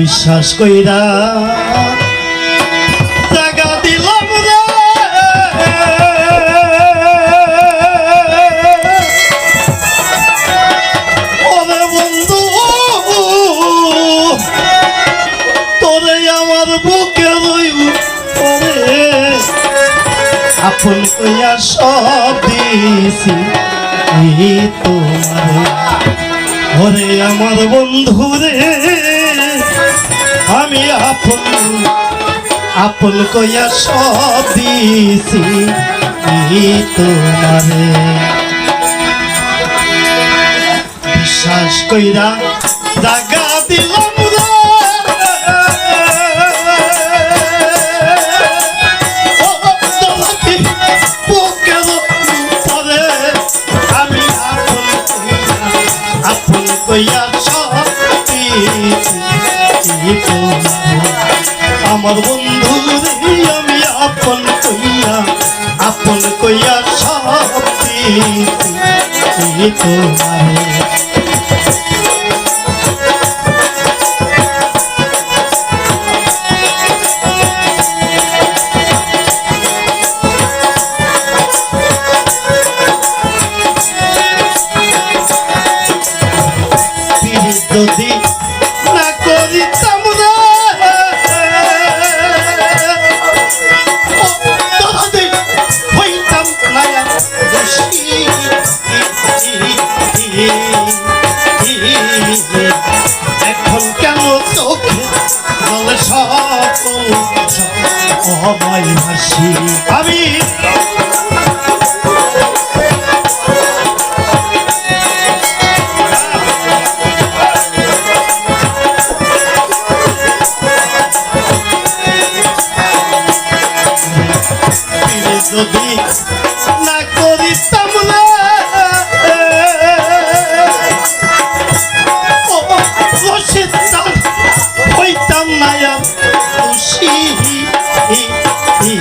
বিশ্বাস কইরা জাগা দিলাম রে। ওরে বন্ধু, তোরে আমার বুকে রইব ওরে আপন কইয়া সব দিছি তোমারে। ওরে আমার বন্ধু রে। আপন আপন কইয়া সব দিছি তোমারে। বিশ্বাস কইরা জাগা দিলাম আমি আপন কইয়া সত্যি আমার বন্ধু আমি আপন কইয়া আপন কইয়া সত্যি তোমার এখন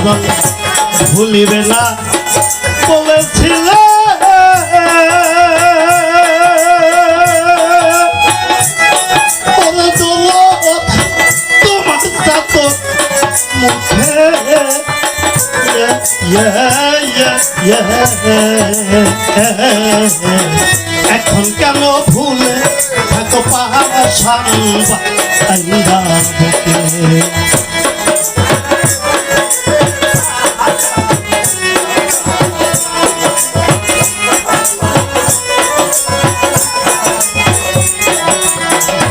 বাবা, ভুলিবে না বলেছিল এখন কেন ভুলে থাকো পাহাড় সাংবা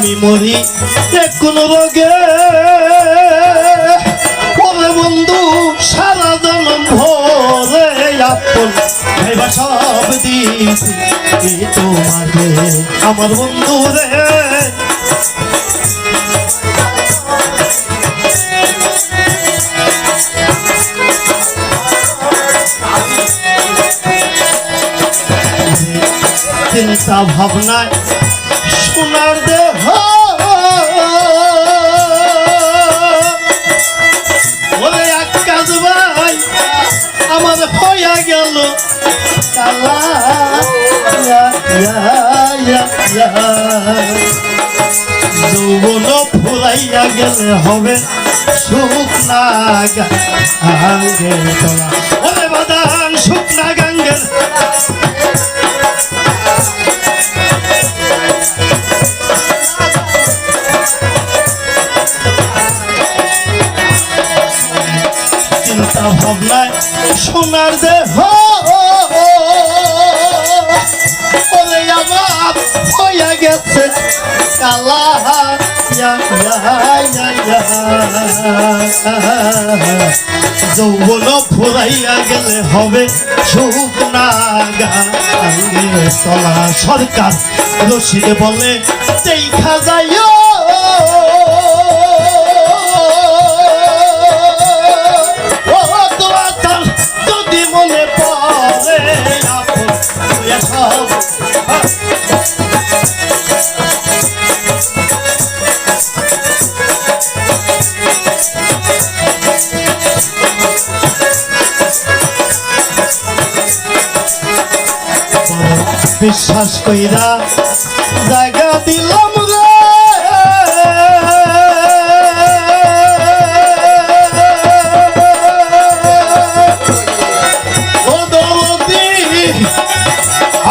আমি মরি কোন রোগে। ওরে বন্ধু, সারা জনম ভরে আপন সব দিয়েছি তোমাকে আমার বন্ধু রে। চিন্তা ভাবনায় সোনার আমার হইয়া গেল। যৌবন ফুলাইয়া গেলে হবে শুকনা গাঙ্গে তলা ওরে বাদান শুকনা গাঙ্গের সোনার দেহ। গেছে। যৌবন ফুরাইয়া গেলে হবে গাঙ্গে তলা। সরকার রশিদ বলে সেই খাজাইও বিশ্বাস কইরা জায়গা দিলাম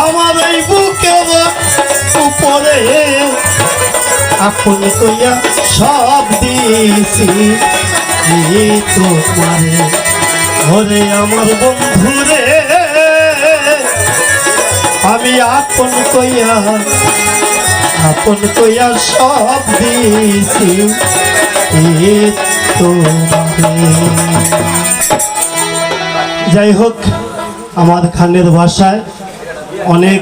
আমার এই বুকের উপরে আপন কইয়া সব দিয়েছি। এই তোমারে, ওরে আমার বন্ধুরে। আমি আপন কইয়া আপন কইয়া সব দিয়েছি যাই হোক আমার খানের ভাষায় অনেক